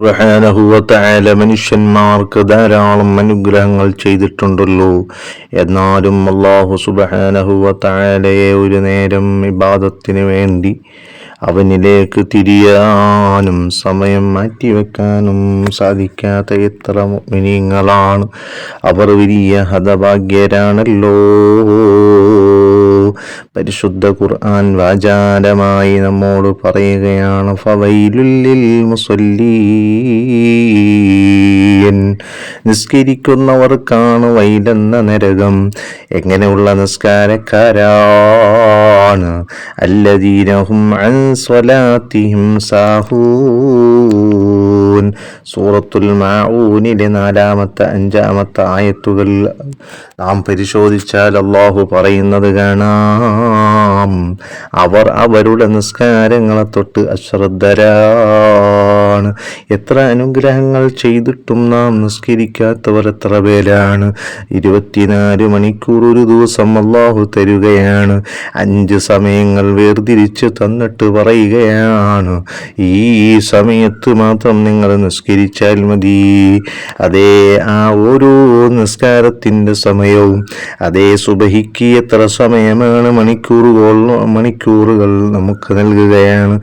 സുബ്ഹാനഹുവതആല മനുഷ്യന്മാർക്ക് ധാരാളം അനുഗ്രഹങ്ങൾ ചെയ്തിട്ടുണ്ടല്ലോ. എന്നാലും അള്ളാഹു സുബഹാനഹുവത്തായാലയെ ഒരു നേരം ഇബാദത്തിന് വേണ്ടി അവനിലേക്ക് തിരിയാനും സമയം മാറ്റിവെക്കാനും സാധിക്കാത്ത എത്ര മിനിങ്ങളാണ് അവർ വലിയ ഹതഭാഗ്യരാണല്ലോ. പരിശുദ്ധ ഖുർആൻ വാചാരമായി നമ്മോട് പറയുകയാണ് നിസ്കരിക്കുന്നവർക്കാണ് വൈലെന്ന നരകം. എങ്ങനെയുള്ള നിസ്കാരക്കാരാണ്? അല്ലദീനഹും അൻ സ്വലാത്തിഹിം സൂറത്തുൽ മാഊനിലെ നാലാമത്തെ അഞ്ചാമത്തെ ആയത്തുകൾ നാം പരിശോധിച്ചാൽ അള്ളാഹു പറയുന്നത് കാണാം. അവർ അവരുടെ നിസ്കാരങ്ങളെ തൊട്ട് അശ്രദ്ധരാണ് എത്ര അനുഗ്രഹങ്ങൾ ചെയ്തിട്ടും നാം നിസ്കരിക്കാത്തവർ എത്ര പേരാണ്? ഇരുപത്തിനാല് മണിക്കൂർ ഒരു ദിവസം അള്ളാഹു തരുകയാണ്. അഞ്ച് സമയങ്ങൾ വേർതിരിച്ച് തന്നിട്ട് പറയുകയാണ്. ഈ സമയത്ത് മാത്രം നിങ്ങൾ നിസ്കരിച്ചാൽ മതി. അതേ ആ ഓരോ നിസ്കാരത്തിന്റെ സമയവും അതേ സുബഹിക്ക് എത്ര സമയമാണ് മണിക്കൂറുകൾ മണിക്കൂറുകൾ നമുക്ക് നൽകുകയാണ്.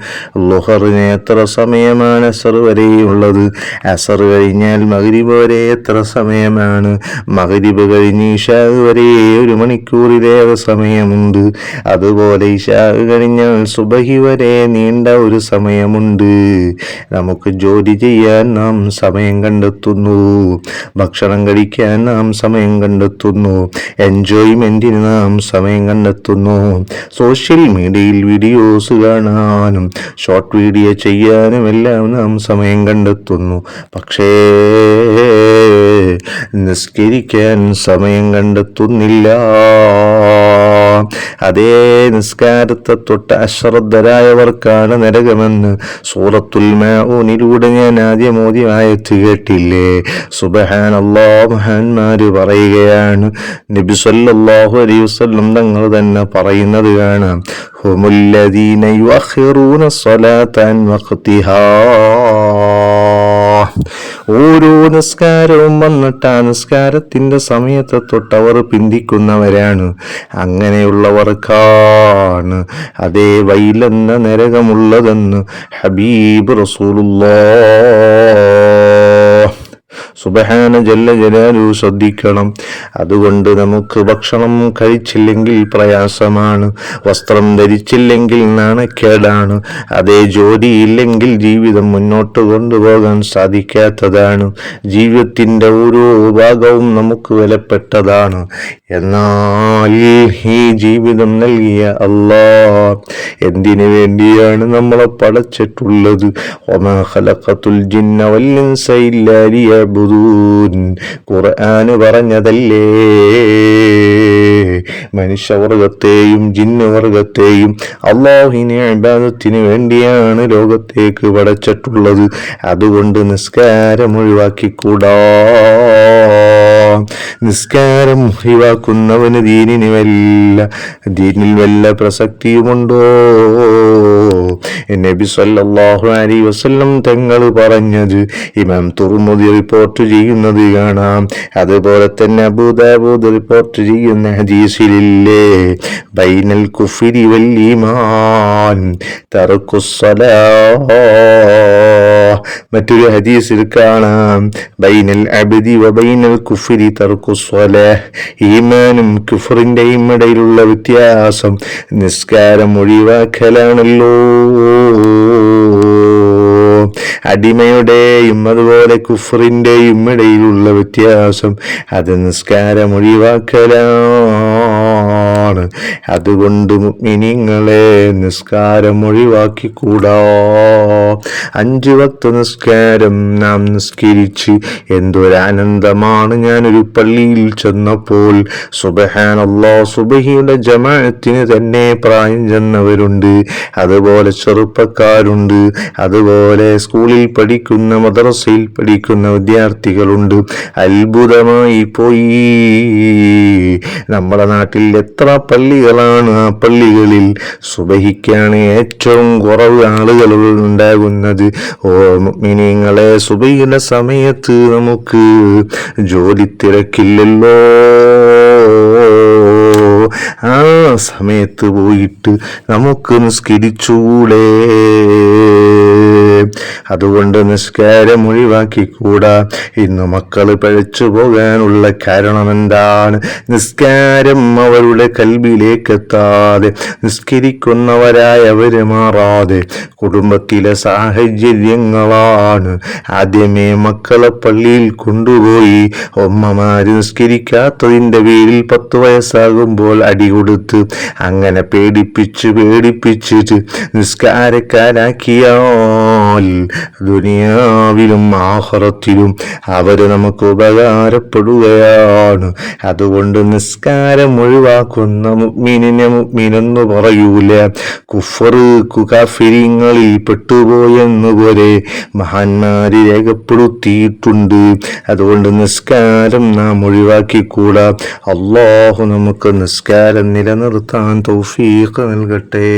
ലുഹറിന് എത്ര സമയമാണ് അസർ വരെയുള്ളത്. അസർ കഴിഞ്ഞാൽ മഗ്രിബ് വരെ എത്ര സമയമാണ്? മഗ്രിബ് കഴിഞ്ഞ് ഇഷാ വരെ ഒരു മണിക്കൂറിലേറെ സമയമുണ്ട്. അതുപോലെ ഇഷാ കഴിഞ്ഞാൽ സുബഹി വരെ നീണ്ട ഒരു സമയമുണ്ട്. നമുക്ക് ജോലി ചെയ്യാൻ നാം സമയം കണ്ടെത്തുന്നു. ഭക്ഷണം കഴിക്കാൻ നാം സമയം കണ്ടെത്തുന്നു. എൻജോയ്മെന്റിന് നാം സമയം കണ്ടെത്തുന്നു. സോഷ്യൽ മീഡിയയിൽ വീഡിയോസ് കാണാനും ഷോർട്ട് വീഡിയോ ചെയ്യാനും എല്ലാം നാം സമയം കണ്ടെത്തുന്നു. പക്ഷേ നിസ്കരിക്കാൻ സമയം കണ്ടെത്തുന്നില്ല. അതേ നിസ്കാരത്തെ തൊട്ട് അശ്രദ്ധരായവർക്കാണ് നരകമെന്ന് സൂറത്തുൽ മാഊനിലൂടെ ഞാൻ ആദ്യം ആയത്ത് കേട്ടില്ലേ? സുബഹാൻ മഹാന്മാര് പറയുകയാണ്. നബി സല്ലല്ലാഹു അലൈഹി വസല്ലം തങ്ങൾ തന്നെ പറയുന്നത് കാണാം. ഹുമുല്ലദീന യുഅഖിറൂന സ്വലാത്താൻ വഖ്തിഹാ. ഓരോ നിസ്കാരവും വന്നിട്ട് ആ നിസ്കാരത്തിന്റെ സമയത്തെ തൊട്ടവർ പിന്തിക്കുന്നവരാണ്. അങ്ങനെയുള്ളവർക്കാണ് അതേ വൈലെന്ന നരകമുള്ളതെന്ന് ഹബീബ് റസൂലുള്ളാ സുബഹാന ജല്ല ജലാലു ശ്രദ്ധിക്കണം. അതുകൊണ്ട് നമുക്ക് ഭക്ഷണം കഴിച്ചില്ലെങ്കിൽ പ്രയാസമാണ്. വസ്ത്രം ധരിച്ചില്ലെങ്കിൽ നാണക്കേടാണ്. അതേ ജോലിയില്ലെങ്കിൽ ജീവിതം മുന്നോട്ട് കൊണ്ടുപോകാൻ സാധിക്കാത്തതാണ്. ജീവിതത്തിന്റെ ഓരോ ഭാഗവും നമുക്ക് വിലപ്പെട്ടതാണ്. എന്നാൽ ഈ ജീവിതം നൽകിയ അല്ലാ എന്തിനു വേണ്ടിയാണ് നമ്മളെ പടച്ചിട്ടുള്ളത്? ഒമാ ഖലഖത്തുൽ ജിന്ന വൽ ഇൻസ ഇല്ലാ ലിയഅ്ബുദൂൻ ഖുർആന് പറഞ്ഞതല്ലേ? മനുഷ്യവർഗത്തെയും ജിന്നുവർഗത്തെയും അള്ളാഹിനെ അബാദത്തിന് വേണ്ടിയാണ് ലോകത്തേക്ക് പടച്ചിട്ടുള്ളത്. അതുകൊണ്ട് നിസ്കാരം ഒഴിവാക്കിക്കൂടാ. നിസ്കാരം ഒഴിവാക്കുന്നവന് ദീനിന് വല്ല ദീനിൽ വല്ല പ്രസക്തിയുമുണ്ടോ? നബി സല്ലാഹു അലി വസ്ല്ലം തങ്ങൾ പറഞ്ഞത് ഇമാം തുർമുദി റിപ്പോർട്ട് ചെയ്യുന്നത് കാണാം. അതുപോലെ തന്നെ അബൂദാബൂദ് റിപ്പോർട്ട് ചെയ്യുന്ന ഹദീസിലില്ലേ ബൈനൽ കുഫിരി വൽ ഈമാൻ മറ്റൊരു ഹദീസിൽ കാണാം. ബൈനൽ അബദി വ ബൈനൽ കുഫിരി തർക്കുസ്വല ഈമാനും കുഫറിന്റെയും ഇടയിലുള്ള വ്യത്യാസം. നിസ്കാരം ഒഴിവാക്കലാണല്ലോ. അടിമയുടെയും അതുപോലെ കുഫറിന്റെയും ഇടയിലുള്ള വ്യത്യാസം. അത് നിസ്കാരം ഒഴിവാക്കലാണ് അതുകൊണ്ട് മിനിങ്ങളെ നിസ്കാരം ഒഴിവാക്കിക്കൂടാ. അഞ്ചു വക്ത നിസ്കാരം നാം നിസ്കരിച്ച് എന്തൊരാനന്ദമാണ് ഞാനൊരു പള്ളിയിൽ ചെന്നപ്പോൾ. സുബഹാനല്ലോ സുബഹിയുടെ ജമാഅത്തിന് തന്നെ പ്രായം ചെന്നവരുണ്ട്. അതുപോലെ ചെറുപ്പക്കാരുണ്ട്. അതുപോലെ സ്കൂളിൽ പഠിക്കുന്ന മദ്രസയിൽ പഠിക്കുന്ന വിദ്യാർത്ഥികളുണ്ട്. അത്ഭുതമായി പോയി. നമ്മുടെ നാട്ടിൽ എത്ര പള്ളികളാണ്. ആ പള്ളികളിൽ സുബഹിക്കാണ് ഏറ്റവും കുറവ് ആളുകൾ ഉണ്ടാകുന്നത്. ഓ മിനിങ്ങളെ സുബഹിയുടെ സമയത്ത് നമുക്ക് ജോലി തിരക്കില്ലല്ലോ. ആ സമയത്ത് പോയിട്ട് നമുക്ക് നിസ്കരിച്ചൂടെ. അതുകൊണ്ട് നിസ്കാരം ഒഴിവാക്കിക്കൂടാ. ഇന്ന് മക്കൾ പഴച്ചു പോകാനുള്ള കാരണം എന്താണ് നിസ്കാരം അവരുടെ കൽബിലേക്ക് എത്താതെ നിസ്കരിക്കുന്നവരായി അവർ മാറാതെ കുടുംബത്തിലെ സാഹചര്യങ്ങളാണ്. ആദ്യമേ മക്കളെ പള്ളിയിൽ കൊണ്ടുപോയി ഉമ്മമാര് നിസ്കരിക്കാത്തതിന്റെ പേരിൽ പത്ത് വയസ്സാകുമ്പോൾ അടി കൊടുത്ത് അങ്ങനെ പേടിപ്പിച്ച് പേടിപ്പിച്ചിട്ട് നിസ്കാരക്കാരാക്കിയാൽ ദുനിയാവിലും ആഹ്റത്തിലും അവർ നമുക്ക് ഉപകാരപ്പെടുകയാണ്. അതുകൊണ്ട് നിസ്കാരം ഒഴിവാക്കുന്ന മുഗ്മീനിനെ മുഗ്മിനെന്ന് പറയൂല. കുഫറ് കുകാഫിരിങ്ങളിൽ പെട്ടുപോയെന്നുപോലെ മഹാന്മാര് രേഖപ്പെടുത്തിയിട്ടുണ്ട്. അതുകൊണ്ട് നിസ്കാരം നാം ഒഴിവാക്കിക്കൂടാ. അള്ളാഹു നമുക്ക് നിസ്കാരം നിലനിർത്താൻ തൗഫീഖ് നൽകട്ടെ.